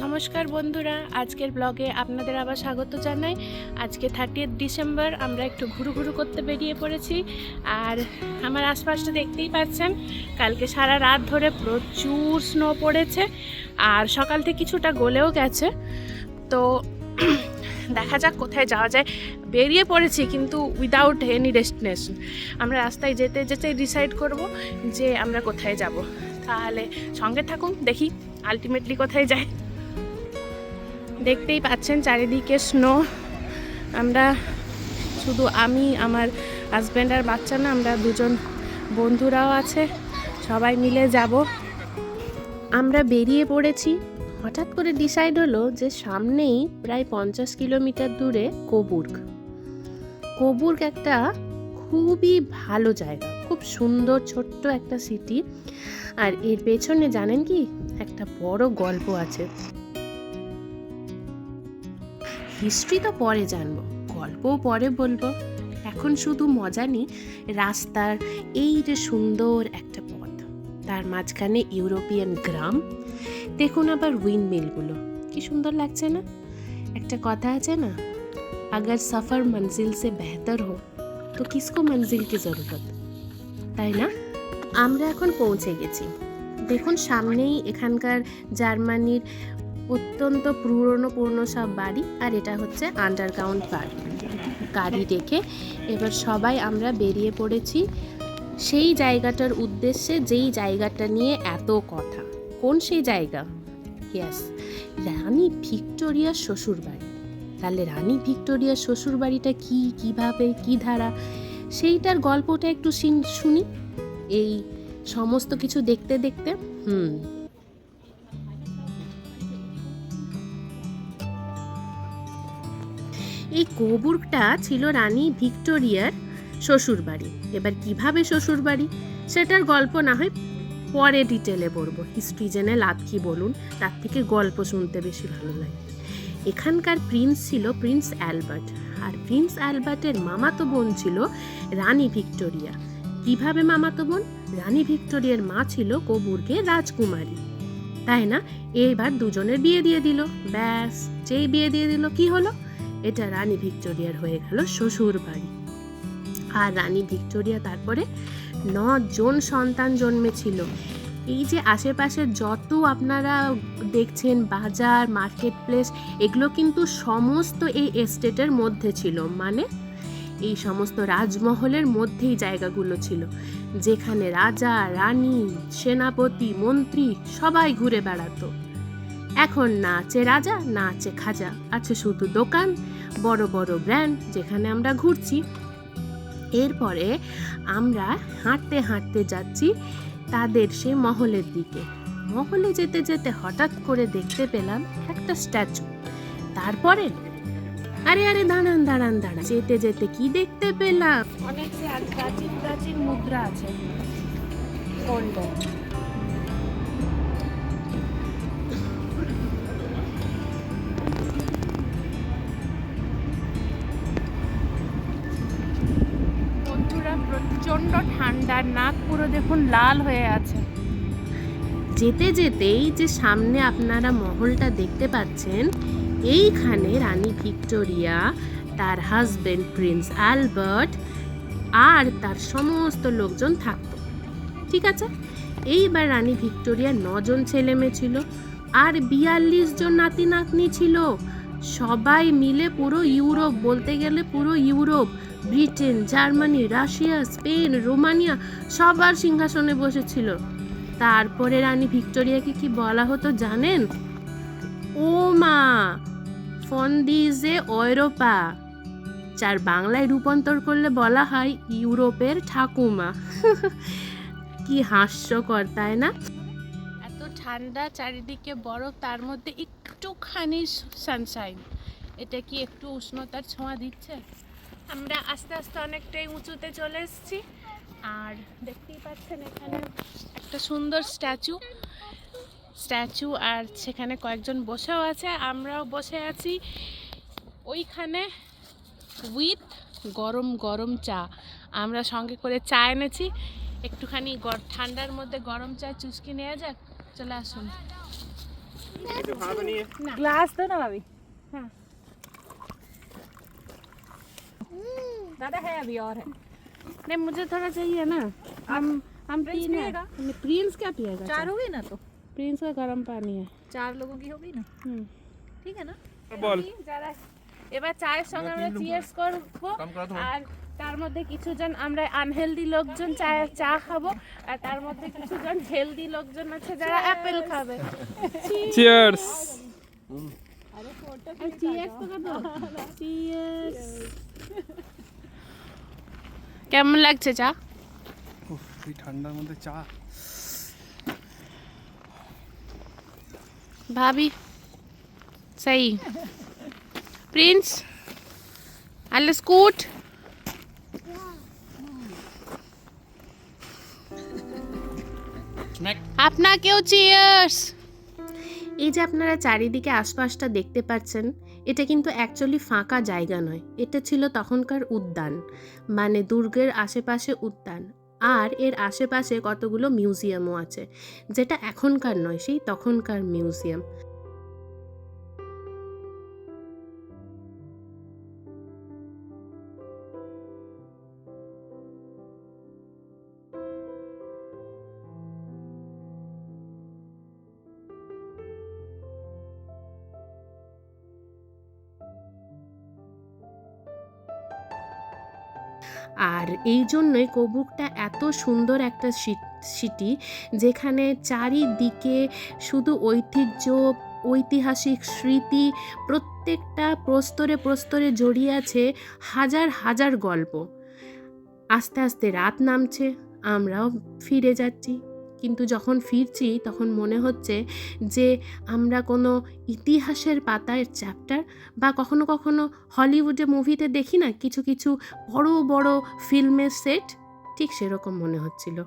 নমস্কার বন্ধুরা, আজকের ব্লগে আপনাদের আবার স্বাগত জানাই। আজকে থার্টিয়েথ ডিসেম্বর আমরা একটু ঘুরু ঘুরু করতে বেরিয়ে পড়েছি। আর আমার আশপাশটা দেখতেই পাচ্ছেন, কালকে সারা রাত ধরে প্রচুর স্নো পড়েছে, আর সকাল থেকে কিছুটা গলেও গেছে। তো দেখা যাক কোথায় যাওয়া যায়। বেরিয়ে পড়েছি কিন্তু উইদাউট এনি ডেস্টিনেশন আমরা রাস্তায় যেতে যেতে ডিসাইড করব যে আমরা কোথায় যাব। তাহলে সঙ্গে থাকুন, দেখি আলটিমেটলি কোথায় যাই। দেখতেই পাচ্ছেন চারিদিকে স্নো আমরা শুধু আমি, আমার হাজব্যান্ড আর বাচ্চা না, আমরা দুজন বন্ধুরাও আছে। সবাই মিলে যাব। আমরা বেরিয়ে পড়েছি। হঠাৎ করে ডিসাইড হলো যে সামনেই প্রায় পঞ্চাশ কিলোমিটার দূরে কোবুর্গ। কোবুর্গ একটা খুবই ভালো জায়গা, খুব সুন্দর ছোট্ট একটা সিটি আর এর পেছনে জানেন কি? একটা বড় গল্প আছে। হিস্ট্রি তো পরে জানব, গল্পও পরে বলব। এখন শুধু মজা নি রাস্তার এই যে সুন্দর একটা পথ, তার মাঝখানে ইউরোপিয়ান গ্রাম। দেখুন আবার উইন্ড মিলগুলো কি সুন্দর লাগছে না? একটা কথা আছে না, আগার সফর মঞ্জিল সে বেহতর হো, তো কিসকো মঞ্জিল কি জরুরত? তাই না? আমরা এখন পৌঁছে গেছি। দেখুন সামনেই এখানকার জার্মানির অত্যন্ত পুরনো পুরনো সব বাড়ি আর এটা হচ্ছে আন্ডারগ্রাউন্ড পার্ক গাড়ি রেখে এবার সবাই আমরা বেরিয়ে পড়েছি সেই জায়গাটার উদ্দেশ্যে, যেই জায়গাটা নিয়ে এত কথা। কোন সেই জায়গা? ইয়াস রানী ভিক্টোরিয়ার শ্বশুর বাড়ি তাহলে রানী ভিক্টোরিয়ার শ্বশুর বাড়িটা কি, কীভাবে, কি ধারা? সেইটার গল্পটা একটু শুনি। এই সমস্ত কিছু দেখতে দেখতে, হুম এই কোবুর্গটা ছিল রানী ভিক্টোরিয়ার শ্বশুরবাড়ি। এবার কীভাবে শ্বশুরবাড়ি? সেটার গল্প না হয় পরে ডিটেলে বলব হিস্ট্রি জেনে লাভ কি বলুন? তার থেকে গল্প শুনতে বেশি ভালো লাগে। এখানকার প্রিন্স ছিল প্রিন্স অ্যালবার্ট আর প্রিন্স অ্যালবার্টের মামাতো বোন ছিল রানী ভিক্টোরিয়া। কীভাবে মামাতো বোন? রানী ভিক্টোরিয়ার মা ছিল কোবুর্গের রাজকুমারী। তাই না? এইবার দুজনের বিয়ে দিয়ে দিল। ব্যাস, যেই বিয়ে দিয়ে দিল, কি হলো? এটা রানী ভিক্টোরিয়ার হয়ে গেল শ্বশুর বাড়ি আর রানী ভিক্টোরিয়া তারপরে জন সন্তান জন্মেছিল। এই যে আশেপাশে যত আপনারা দেখছেন, বাজার মার্কেট প্লেস এগুলো কিন্তু সমস্ত এই এস্টেটের মধ্যে ছিল। মানে এই সমস্ত রাজমহলের মধ্যেই জায়গাগুলো ছিল। যেখানে রাজা, রানী, সেনাপতি, মন্ত্রী সবাই ঘুরে বেড়াতো। এখন না আছে রাজা না আছে খাজা। আছে শুধু দোকান, বড় বড় ব্র্যান্ড যেখানে আমরা ঘুরছি। এরপরে আমরা হাঁটতে হাঁটতে যাচ্ছি তাদের সে মহলের দিকে। মহলে যেতে যেতে হঠাৎ করে দেখতে পেলাম একটা স্ট্যাচু। তারপরে আরে আরে, দাঁড়ান দাঁড়ান দাঁড়ান। যেতে যেতে কি দেখতে পেলাম? অনেক প্রাচীন প্রাচীন মুদ্রা আছে। প্রচণ্ড ঠান্ডা, নাক পুরো দেখুন লাল হয়ে আছে। যেতে যেতেই যে সামনে আপনারা মহলটা দেখতে পাচ্ছেন, এইখানে রানী ভিক্টোরিয়া, তার হাজবেন্ড প্রিন্স অ্যালবার্ট আর তার সমস্ত লোকজন থাকতো। ঠিক আছে? এইবার রানী ভিক্টোরিয়ার নজন ছেলে মেয়ে ছিল আর বিয়াল্লিশ জন নাতি নাতনি ছিল। সবাই মিলে পুরো ইউরোপ, বলতে গেলে পুরো Europe Britain, Germany, Russia, Spain, Romania সবার সিংহাসনে বসেছিল। তারপরে রানী ভিক্টোরিয়াকে কি বলা হতো জানেন? ও মা, ফন্দিজে ওয়রোপা যার বাংলায় রূপান্তর করলে বলা হয় ইউরোপের ঠাকুমা। কি হাস্যকর, তাই না? এত ঠান্ডা, চারিদিকে বরফ, তার মধ্যে একটুখানি সানশাইন এটা কি একটু উষ্ণতার ছোঁয়া দিচ্ছে? আমরা আস্তে আস্তে অনেকটাই উঁচুতে চলে এসেছি। আর দেখতেই পাচ্ছেন এখানে একটা সুন্দর স্ট্যাচু। স্ট্যাচু আর সেখানে কয়েকজন বসেও আছে। আমরাও বসে আছি ওইখানে উইথ গরম গরম চা। আমরা সঙ্গে করে চা এনেছি। একটুখানি ঠান্ডার মধ্যে গরম চা চুসকি নেওয়া যাক। চলে আসুন। গ্লাস তো না ভাবি। হ্যাঁ। दादा है अभी और है नहीं मुझे थोड़ा चाहिए ना हम हम प्रिंस पीना पिएगा? नहीं, प्रिंस क्या पिएगा चार हो गई ना तो प्रिंस का गर्म पानी है चार लोगों की हो गई ना হুম। ठीक है ना বল যারা এবার চায়ের সঙ্গে আমরা চিয়ার্স করবো আর তার মধ্যে কিছুজন আমরা আনহেলদি লোকজন চা চা খাবো আর তার মধ্যে কিছুজন হেলদি লোকজন আছে যারা অ্যাপেল খাবে চিয়ার্স চিয়ার্স তো করবো চিয়ার্স কেমন লাগছে চা এই ঠান্ডার মধ্যে চা भाभी सही प्रिंस alles gut আপনাকেও চিয়ার্স এই যে আপনারা চারিদিকে আশপাশটা দেখতে পাচ্ছেন এটা কিন্তু অ্যাকচুয়ালি ফাঁকা জায়গা নয়। এটা ছিল তখনকার উদ্যান মানে দুর্গের আশেপাশে উদ্যান। আর এর আশেপাশে কতগুলো মিউজিয়ামও আছে, যেটা এখনকার নয়, সেই তখনকার মিউজিয়াম আর এই জন্যই কোবুকটা এত সুন্দর একটা সিটি যেখানে চারিদিকে শুধু ঐতিহ্য, ঐতিহাসিক স্মৃতি প্রত্যেকটা প্রস্তরে প্রস্তরে জড়িয়ে আছে হাজার হাজার গল্প। আস্তে আস্তে রাত নামছে, আমরাও ফিরে যাচ্ছি। কিন্তু যখন ফিরছি তখন মনে হচ্ছে যে আমরা কোনো ইতিহাসের পাতার চ্যাপ্টার বা কখনো কখনো হলিউডে মুভিতে দেখি না, কিছু কিছু বড় বড় ফিল্মের সেট ঠিক সেরকম মনে হচ্ছিল।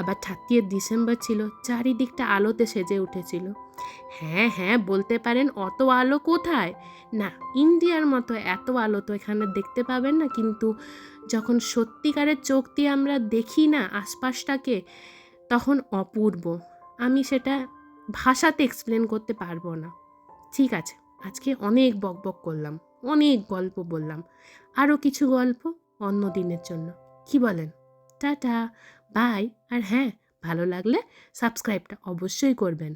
আবার থার্টিয়ে ডিসেম্বর ছিল, চারিদিকটা আলোতে সেজে উঠেছিল। হ্যাঁ হ্যাঁ বলতে পারেন অত আলো কোথায়? না ইন্ডিয়ার মতো এত আলো তো এখানে দেখতে পাবেন না, কিন্তু যখন সত্যিকারের চোখ দিয়ে আমরা দেখি না আশপাশটাকে তখন অপূর্ব। আমি সেটা ভাষাতে এক্সপ্লেন করতে পারব না। ঠিক আছে, আজকে অনেক বকবক করলাম, অনেক গল্প বললাম, আরও কিছু গল্প অন্য দিনের জন্য। কি বলেন? টাটা, বাই, আর হ্যাঁ ভালো লাগলে সাবস্ক্রাইবটা অবশ্যই করবেন।